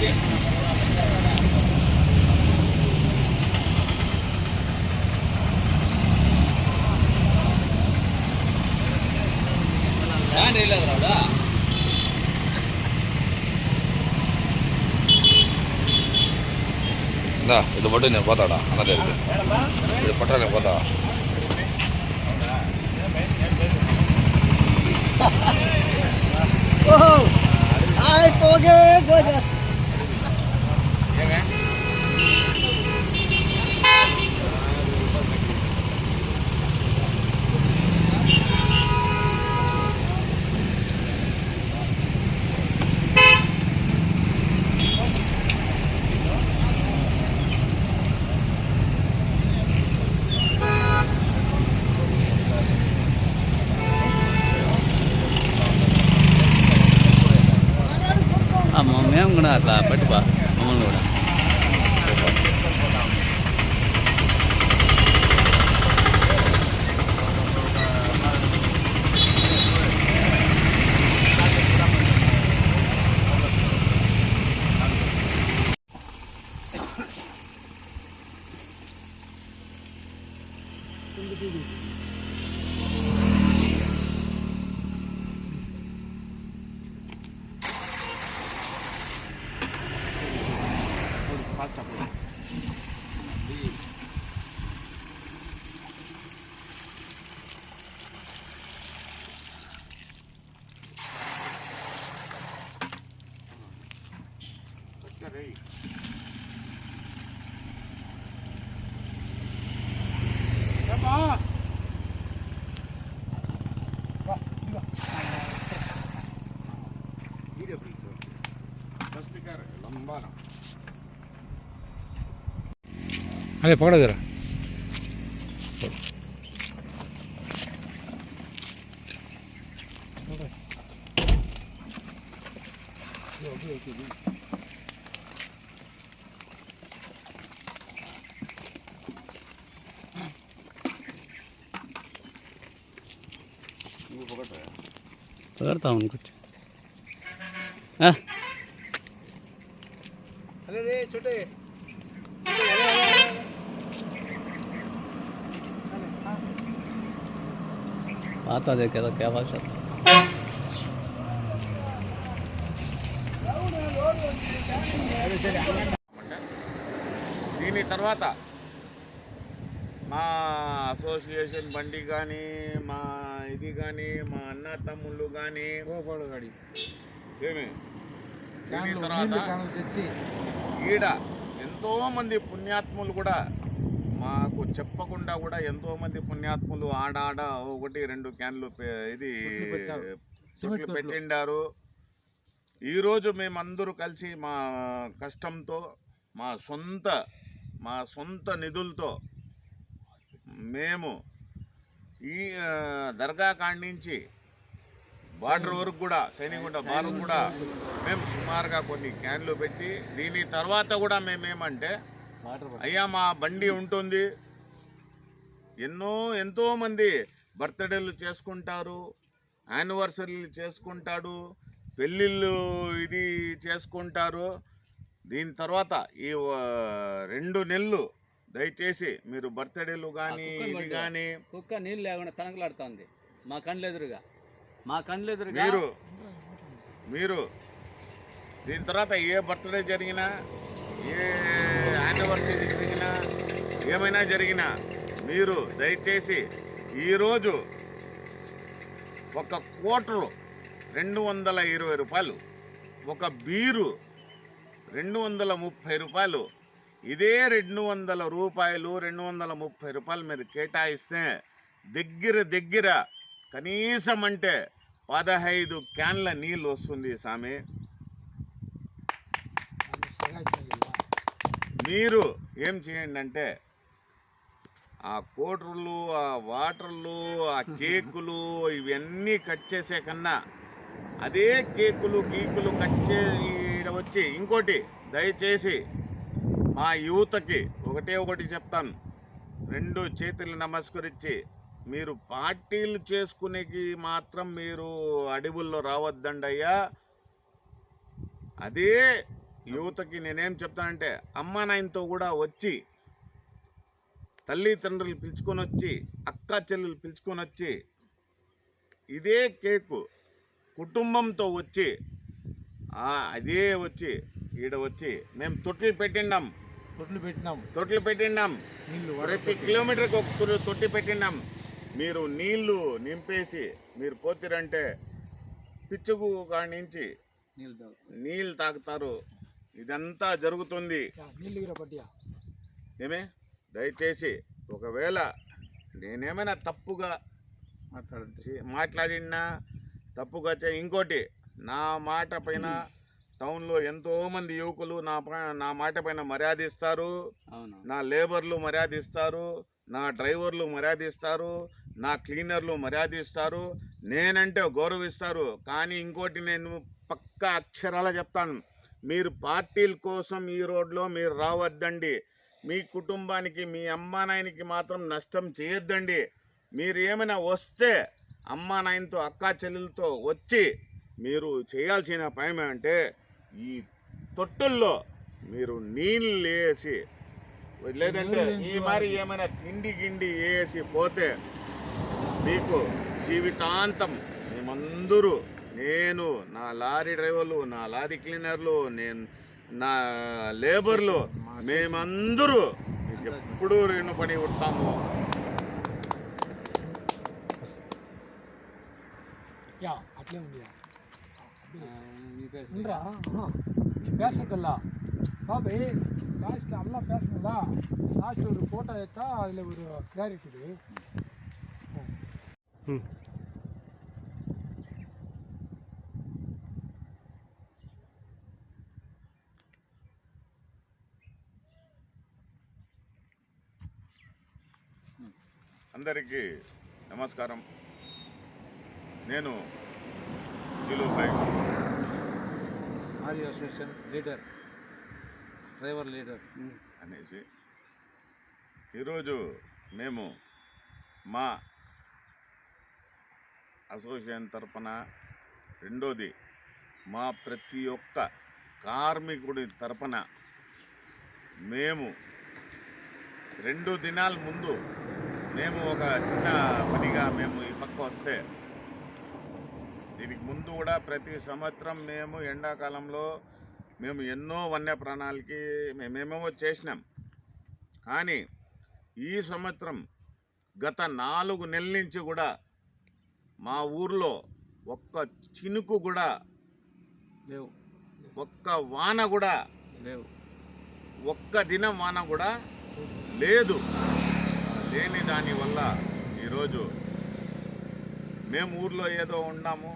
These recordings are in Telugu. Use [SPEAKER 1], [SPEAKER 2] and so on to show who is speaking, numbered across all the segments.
[SPEAKER 1] ఇందా ఇది పట్టు నేను పోతాడా అన్న దగ్గరికి ఇది పట్టా నేను పోతా
[SPEAKER 2] Ai, poge, poge.
[SPEAKER 3] అమ్మ మేము కూడా అట్లా పట్టుపా మమ్మల్ని కూడా ましたこれ。
[SPEAKER 4] अरे पकड़ो ज़रा।
[SPEAKER 3] पकड़ता हूँ कुछ। हाँ।
[SPEAKER 2] अरे रे छोटे।
[SPEAKER 3] आता देखे तो क्या भाषा था
[SPEAKER 1] దీని తర్వాత మా అసోసియేషన్ బండి కానీ మా ఇది కానీ మా అన్న తమ్ముళ్ళు కానీ
[SPEAKER 4] గోపాడు గాడి
[SPEAKER 1] ఏమి దీని
[SPEAKER 4] క్యాన్లు
[SPEAKER 1] తర్వాత
[SPEAKER 4] నీళ్ళు క్యాన్లు తెచ్చి
[SPEAKER 1] ఈడ ఎంతో మంది పుణ్యాత్ములు కూడా మాకు చెప్పకుండా కూడా ఎంతో మంది పుణ్యాత్ములు ఆడ ఆడ ఒకటి రెండు క్యాన్లు ఇది. పెట్టిండారు ఈరోజు మేమందరూ కలిసి మా కష్టంతో మా సొంత మా సొంత నిధులతో మేము ఈ దర్గా కాడి నుంచి బార్డర్ వరకు కూడా సైనికుంట బార్డర్ కూడా మేము సుమారుగా కొన్ని క్యాన్లు పెట్టి దీని తర్వాత కూడా మేమేమంటే అయ్యా మా బండి ఉంటుంది. ఎన్నో ఎంతో మంది బర్త్డేలు చేసుకుంటారు యానివర్సరీలు చేసుకుంటాడు పెళ్ళిళ్ళు ఇది చేసుకుంటారు. దీని తర్వాత ఈ రెండు నెలలు దయచేసి మీరు బర్త్డేలు కానీ ఇది. కానీ
[SPEAKER 3] కుక్క నీళ్ళు లేకుండా తనకలాడుతుంది. మా కండ్లు ఎదురుగా మా కండ్లు ఎదురుగా
[SPEAKER 1] మీరు మీరు దీని తర్వాత ఏ బర్త్డే జరిగినా ఏ కాంట్రవర్సీ జరిగినా ఏమైనా జరిగినా మీరు దయచేసి ఈరోజు ఒక కోటరు రెండు వందల ఇరవై రూపాయలు ఒక బీరు రెండు వందల ముప్పై రూపాయలు ఇదే రెండు వందల రూపాయలు రెండు వందల ముప్పై రూపాయలు మీరు కేటాయిస్తే దగ్గర దగ్గర కనీసం అంటే పదహైదు క్యాన్ల నీళ్ళు వస్తుంది సామి మీరు ఏం చేయండి అంటే ఆ కోటర్లు ఆ వాటర్లు ఆ కేకులు ఇవన్నీ కట్ చేసే కన్నా అదే కేకులు గీకులు కట్ చే ఈడ వచ్చి ఇంకోటి దయచేసి మా యువతకి ఒకటే ఒకటి చెప్తాను. రెండు చేతులు నమస్కరించి మీరు పార్టీలు చేసుకునేకి మాత్రం మీరు అడవుల్లో రావద్దండి అయ్యా. అదే యువతకి నేనేం చెప్తానంటే అమ్మ నాయనతో కూడా వచ్చి తల్లిదండ్రులు పిలుచుకొని వచ్చి అక్క చెల్లెలు పిలుచుకొని వచ్చి ఇదే కేకు కుటుంబంతో వచ్చి అదే వచ్చి ఈడ వచ్చి మేము తొట్లు పెట్టిండాం.
[SPEAKER 4] తొట్లు పెట్టినాం.
[SPEAKER 1] తొట్లు పెట్టిండాం. ప్రతి కిలోమీటర్కి ఒక తొట్టి- పెట్టినాం మీరు నీళ్ళు నింపేసి మీరు పోతిరంటే పిచ్చుకు కాడి నుంచి
[SPEAKER 3] నీళ్ళు
[SPEAKER 1] తాగుతారు. ఇదంతా జరుగుతుంది. ఏమే? దయచేసి ఒకవేళ నేనేమైనా తప్పుగా
[SPEAKER 4] మాట్లాడండి
[SPEAKER 1] చే- మాట్లాడినా తప్పుగా చే ఇంకోటి నా మాట పైన టౌన్లో ఎంతోమంది యువకులు నా నా మాట పైన మర్యాద ఇస్తారు
[SPEAKER 3] అవును.
[SPEAKER 1] నా లేబర్లు మర్యాద ఇస్తారు నా డ్రైవర్లు మర్యాద ఇస్తారు నా క్లీనర్లు మర్యాద ఇస్తారు నేనంటే గౌరవిస్తారు. కానీ ఇంకోటి నేను పక్క అక్షరాల చెప్తాను. మీరు పార్టీల కోసం ఈ రోడ్లో మీరు రావద్దండి. మీ కుటుంబానికి మీ అమ్మా నాయనకి మాత్రం నష్టం చేయొద్దండి. మీరు ఏమైనా వస్తే అమ్మా నాయనతో అక్కా చెల్లెలతో వచ్చి మీరు చేయాల్సిన పని అంటే ఈ తొట్టుల్లో మీరు నీళ్ళు వేసి లేదంటే ఈ మరి ఏమైనా తిండి గిండి వేసి పోతే మీకు జీవితాంతం మేమందరూ నేను నా లారీ డ్రైవర్లు నా లారీ క్లీనర్లు నేను నా లేబర్లు మేమందరూ మీకు ఎప్పుడూ రుణపడి ఉంటాము
[SPEAKER 5] యా అట్లే ఉంది
[SPEAKER 3] ఆ, ఇంకా
[SPEAKER 5] ఉండరా பேசக்கல்ல பாபு லாஸ்ட் எல்லாம் பேசணும்ல லாஸ்ட் ஒரு ஃபோட்டோ எடுத்தா அதில் ஒரு கிளாரிட்டி
[SPEAKER 1] అందరికీ నమస్కారం. నేను
[SPEAKER 4] Arya association leader driver leader.
[SPEAKER 1] అనేసి ఈరోజు మేము మా అసోసియేషన్ తరపున రెండోది మా ప్రతి ఒక్క కార్మికుడి తరపున మేము రెండు దినాల ముందు మేము ఒక చిన్న పనిగా మేము ఈ పక్క వస్తే దీనికి ముందు కూడా ప్రతి సంవత్సరం మేము ఎండాకాలంలో మేము ఎన్నో వన్య ప్రాణాలకి మేమేమేమో చేసినాం. కానీ ఈ సంవత్సరం గత నాలుగు నెలల నుంచి కూడా మా ఊర్లో ఒక్క చినుకు కూడా
[SPEAKER 4] లేవు.
[SPEAKER 1] ఒక్క వాన కూడా
[SPEAKER 4] లేవు.
[SPEAKER 1] ఒక్క దినం వాన కూడా లేదు. లేని దానివల్ల ఈరోజు మేము ఊర్లో ఏదో ఉన్నాము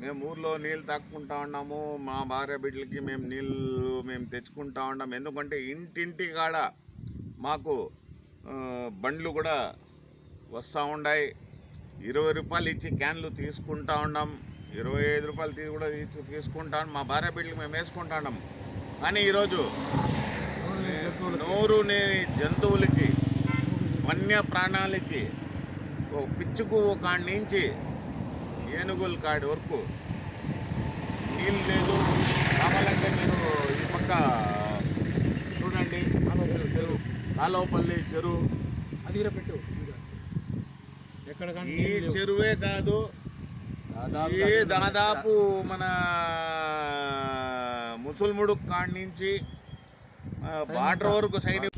[SPEAKER 1] మేము ఊర్లో నీళ్ళు తాక్కుంటా ఉన్నాము మా భార్య బిడ్డలకి మేము నీళ్ళు మేము తెచ్చుకుంటా ఉన్నాం ఎందుకంటే ఇంటింటి కాడ మాకు బండ్లు కూడా వస్తూ ఉన్నాయి ఇరవై రూపాయలు ఇచ్చి క్యాన్లు తీసుకుంటా ఉన్నాం. ఇరవై ఐదు రూపాయలు కూడా ఇచ్చి తీసుకుంటాం మా భార్య బిడ్డలకి మేము వేసుకుంటా ఉన్నాం. కానీ ఈరోజు నోరు జంతువులకి వన్య ప్రాణాలకి ఓ పిచ్చుకు కాడి నుంచి ఏనుగుల కాడి వరకు నీళ్ళు లేదు. కావాలంటే మీరు ఈ పక్క చూడండి. చెరువు కాలువపల్లి చెరువు
[SPEAKER 5] అది పెట్టు.
[SPEAKER 1] ఈ. చెరువే కాదు.
[SPEAKER 3] దాదాపు
[SPEAKER 1] ఏ దాదాపు మన ముసుల్ముడు కాడి నుంచి బార్డర్ వరకు సైనిక